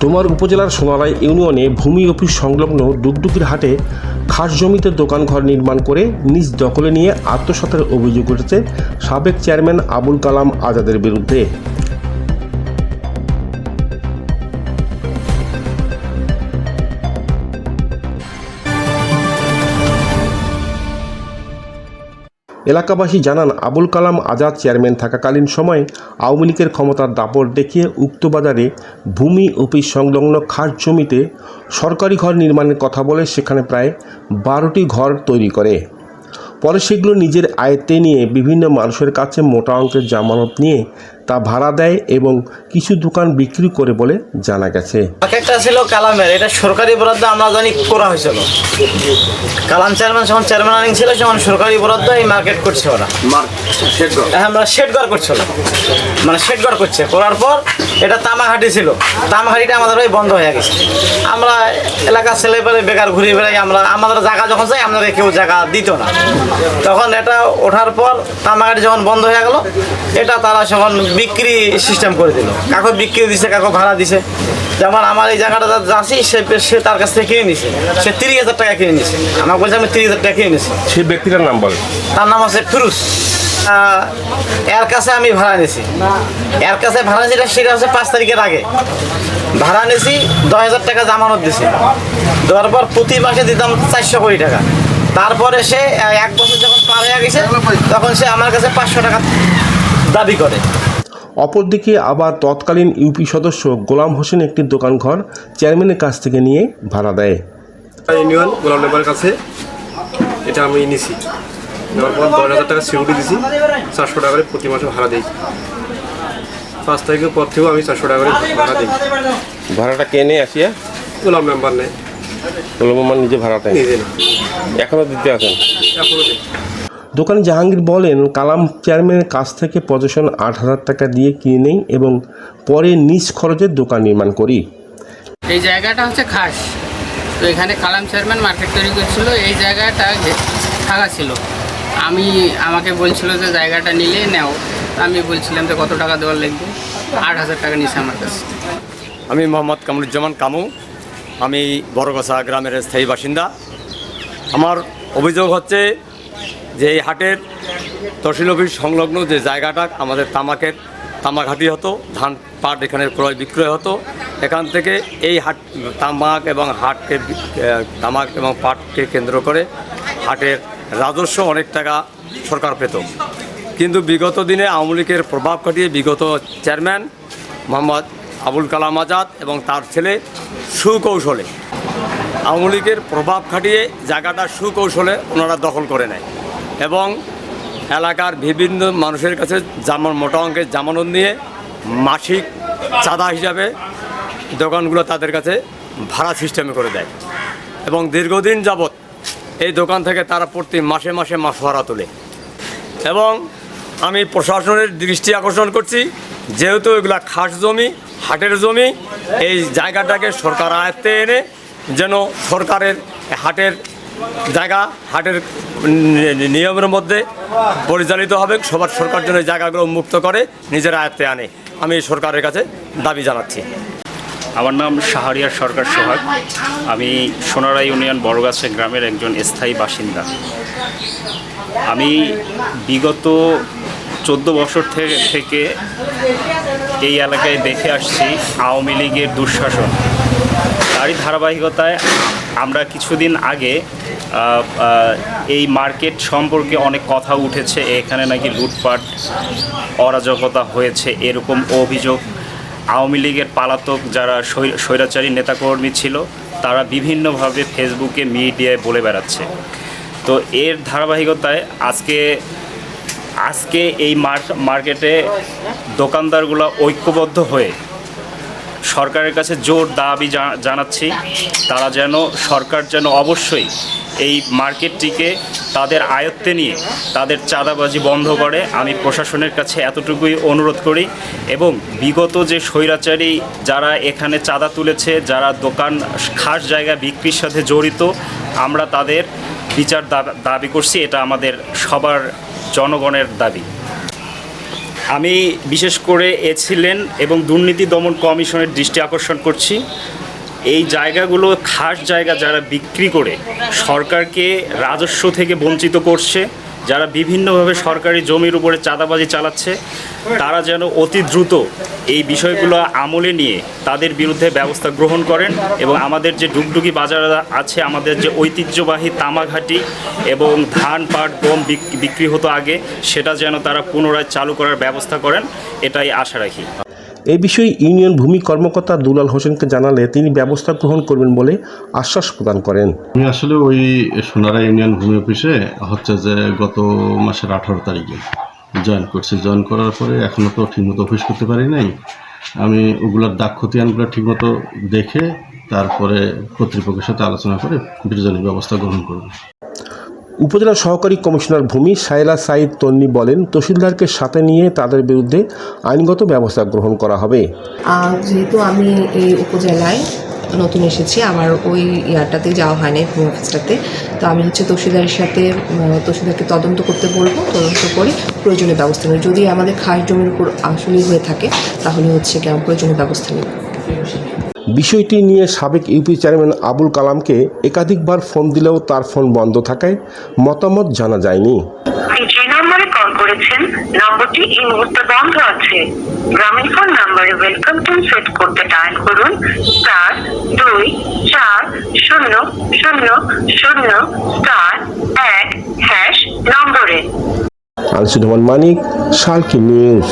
ডোমার উপজেলার সোনালাই ইউনিয়নে ভূমি অফিস সংলগ্ন ডুগডুগির হাটে খাস জমিতে দোকানঘর নির্মাণ করে নিজ দখলে নিয়ে আত্মসাতের অভিযোগ উঠেছে সাবেক চেয়ারম্যান আবুল কালাম আজাদের বিরুদ্ধে। এলাকাবাসী জানান, আবুল কালাম আজাদ চেয়ারম্যান থাকাকালীন সময়ে আওয়ামী লীগের ক্ষমতার দাপট দেখিয়ে উক্ত বাজারে ভূমি, অফিস সংলগ্ন খাস জমিতে সরকারি ঘর নির্মাণের কথা বলে সেখানে প্রায় বারোটি ঘর তৈরি করে। পরে সেগুলো নিজের আয়ত্তে নিয়ে বিভিন্ন মানুষের কাছে মোটা অঙ্কের জামানত নিয়ে তা ভাড়া দেয় এবং কিছু দোকান বিক্রি করে বলে জানা গেছে। একটা ছিল কালামের এটা সরকারি বরাদ্দ আমরা জানি করা হয়েছিল। কালাম চেয়ারম্যান যখন চেয়ারম্যান ছিল যখন সরকারি বরাদ্দ এই মার্কেট করছে ওরা। হ্যাঁ, আমরা শেডগড় করছিল মানে শেডগড় করছে। করার পর এটা তামাঘাটি ছিল। তামাঘাটিটা আমাদের ওই বন্ধ হয়ে গেছে। আমরা এলাকার ছেলে পেলে বেকার ঘুরে বেড়াই আমরা আমাদের জায়গা যখন যাই আমাদের কেউ জায়গা দিত না। তখন এটা ওঠার পর তামাঘাটি যখন বন্ধ হয়ে গেল এটা তারা যখন বিক্রি সিস্টেম করে দিল। কাকো বিক্রি দিছে কাকো ভাড়া দিছে। যেমন আমার এই জায়গাটা যাচ্ছি সে সে তার কাছ থেকে কিনে নিছে। সে তিরিশ হাজার টাকা কিনে নিছে। আমার বলছে আমি তিরিশ হাজার টাকা কিনে নিছি। সেই ব্যক্তিটার নাম বলে। তার নাম আছে ফিরুজ। এর কাছে আমি ভাড়া নিয়েছি এর কাছে ভাড়া যেটা সেটা হচ্ছে পাঁচ তারিখের আগে। ভাড়া নিয়েছি দশ হাজার টাকা জামানত দিছি। দেওয়ার পর প্রতি মাসে দিতাম চারশো কোটি টাকা। তারপরে সে এক বছর যখন পার হয়ে গেছে তখন সে আমার কাছে পাঁচশো টাকা দাবি করে। অপরদিকে আবার তৎকালীন ইউপি সদস্য গোলাম হোসেন একটি দোকানঘর চেয়ারম্যানের কাছ থেকে নিয়ে ভাড়া দেয়। ইউনিয়ন গোলাম নেবার কাছে এটা আমি নিছি। নেওয়ার পর দশ হাজার টাকা সিকিউরিটি দিছি। চারশো টাকা করে প্রতি মাসে ভাড়া দিই পাঁচ তারিখের পর থেকেও আমি চারশো টাকা করে ভাড়া দিই। ভাড়াটা কেনে আসিয়া? গোলাম মেম্বার নেই গোলাম মেম্বার নিজে ভাড়াটা নিজে নেই এখনও দিতে আছেন এখনও দিই। দোকানি জাহাঙ্গীর বলেন কালাম চেয়ারম্যানের কাছ থেকে পজিশন আট হাজার টাকা দিয়ে কিনে নেই এবং পরে নিজ খরচের দোকান নির্মাণ করি। এই জায়গাটা হচ্ছে খাস। তো এখানে কালাম চেয়ারম্যান মার্কেট তৈরি করছিল এই জায়গাটা ফাঁকা ছিল। আমি আমাকে বলছিল যে জায়গাটা নিলে নেও। আমি বলছিলাম যে কত টাকা দেওয়ার লাগবে? আট হাজার টাকা নিছে আমার কাছে। আমি মোহাম্মদ কামরুজ্জামান কামু। আমি বড়গসা গ্রামের স্থায়ী বাসিন্দা। আমার অভিযোগ হচ্ছে যে এই হাটের তহসিল অফিস সংলগ্ন যে জায়গাটা, আমাদের তামাকের তামাঘাটি হতো, ধান পাট এখানে ক্রয় বিক্রয় হতো, এখান থেকে এই হাট, তামাক এবং হাটকে তামাক এবং পাটকে কেন্দ্র করে হাটের রাজস্ব অনেক টাকা সরকার পেত। কিন্তু বিগত দিনে আওয়ামী লীগের প্রভাব খাটিয়ে বিগত চেয়ারম্যান মোহাম্মদ আবুল কালাম আজাদ এবং তার ছেলে সুকৌশলে আওয়ামী লীগের প্রভাব খাটিয়ে জায়গাটা সুকৌশলে ওনারা দখল করে নেয়। এবং এলাকার বিভিন্ন মানুষের কাছে জামান মোটা অঙ্কের জামানত নিয়ে মাসিক চাঁদা হিসাবে দোকানগুলো তাদের কাছে ভাড়া সিস্টেমে করে দেয়। এবং দীর্ঘদিন যাবৎ এই দোকান থেকে তারা প্রতি মাসে মাসে মাস ভাড়া তোলে। এবং আমি প্রশাসনের দৃষ্টি আকর্ষণ করছি, যেহেতু এগুলা খাস জমি, হাটের জমি, এই জায়গাটাকে সরকার আয়ত্তে এনে যেন সরকারের হাটের জায়গা হাটের নিয়মের মধ্যে পরিচালিত হবে। সবার সরকার জন্য জায়গাগুলো মুক্ত করে, নিজের আয়ত্তে আনে। আমি সরকারের কাছে দাবি জানাচ্ছি। আমার নাম শাহরিয়ার সরকার সোহাগ। আমি সোনারা ইউনিয়ন বড়গাছা গ্রামের একজন স্থায়ী বাসিন্দা। আমি বিগত চোদ্দ বছর থেকে এই এলাকায় দেখে আসছি আওয়ামী লীগের দুঃশাসন। তারই ধারাবাহিকতায় আমরা কিছুদিন আগে এই মার্কেট সম্পর্কে অনেক কথা উঠেছে। এখানে নাকি লুটপাট, অরাজকতা হয়েছে, এরকম অভিযোগ। আওয়ামী লীগের পালাতক যারা স্বৈরাচারী নেতাকর্মী ছিল, তারা বিভিন্নভাবে ফেসবুকে মিডিয়ায় বলে বেড়াচ্ছে। তো এর ধারাবাহিকতায় আজকে আজকে এই মার- মার্কেটে দোকানদারগুলো ঐক্যবদ্ধ হয়ে সরকারের কাছে জোর দাবি জানাচ্ছি। তারা যেন সরকার যেন অবশ্যই এই মার্কেটটিকে তাদের আয়ত্তে নিয়ে তাদের চাঁদাবাজি বন্ধ করে। আমি প্রশাসনের কাছে এতটুকুই অনুরোধ করি এবং বিগত যে স্বৈরাচারী যারা এখানে চাঁদা তুলেছে, যারা দোকান খাস জায়গা বিক্রির সাথে জড়িত, আমরা তাদের বিচার দাবি করছি। এটা আমাদের সবার জনগণের দাবি। আমি বিশেষ করে এছিলেন এবং দুর্নীতি দমন কমিশনের দৃষ্টি আকর্ষণ করছি। এই জায়গাগুলো খাস জায়গা যারা বিক্রি করে সরকারকে রাজস্ব থেকে বঞ্চিত করছে। যারা বিভিন্নভাবে সরকারি জমির উপরে চাঁদাবাজি চালাচ্ছে, তারা যেন অতি দ্রুত এই বিষয়গুলো আমলে নিয়ে তাদের বিরুদ্ধে ব্যবস্থা গ্রহণ করেন এবং আমাদের যে ডুগডুগি বাজার আছে, আমাদের যে ঐতিহ্যবাহী তামাঘাটি এবং ধান, পাট, গম বিক- বিক্রি হতো আগে, সেটা যেন তারা পুনরায় চালু করার ব্যবস্থা করেন, এটাই আশা রাখি। এই বিষয়ে ইউনিয়ন ভূমি কর্মকর্তা দুলাল হোসেনকে জানালে তিনি ব্যবস্থা গ্রহণ করবেন বলে আশ্বাস প্রদান করেন। আমি আসলে ওই সোনারা ইউনিয়ন ভূমি অফিসে হচ্ছে যে গত মাসের আঠারো তারিখে জয়েন করছি। জয়েন করার পরে এখনও তো ঠিকমতো অফিস করতে পারি নাই। আমি ওগুলোর দাগ খতিয়ানগুলো ঠিকমতো দেখে তারপরে কর্তৃপক্ষের সাথে আলোচনা করে বিরোধী ব্যবস্থা গ্রহণ করব। উপজেলা সহকারী কমিশনার ভূমি সাইলা সাইদ তন্নি বলেন, তহসিলদারকে সাথে নিয়ে তাদের বিরুদ্ধে আইনগত ব্যবস্থা গ্রহণ করা হবে। যেহেতু আমি এই উপজেলায় নতুন এসেছি, আমার ওই ইয়ারটাতে যাওয়া হয়নি, ভূমি অফিসটাতে। তো আমি হচ্ছে তহসিলদারের সাথে তহসিলদারকে তদন্ত করতে বলব, তদন্ত করে প্রয়োজনীয় ব্যবস্থা নেব। যদি আমাদের খাস জমির উপর আসলেই হয়ে থাকে, তাহলে হচ্ছে কি প্রয়োজনীয় ব্যবস্থা নেব। বিষয়টি নিয়ে সাবেক ইউপি চেয়ারম্যান আবুল কালামকে একাধিকবার ফোন দিলেও তার ফোন বন্ধ থাকায় মতামত জানা যায়নি। যে নম্বরে কল করেছেন নম্বরটি এই মুহূর্তে বন্ধ আছে। গ্রামীণ ফোন নম্বরে ওয়েলকাম টোন সেট করতে ডায়াল করুন স্টার দুই চার শূন্য শূন্য শূন্য স্টার এক হ্যাশ নম্বরে। আনিসুর মানিক সালকি নিউজ।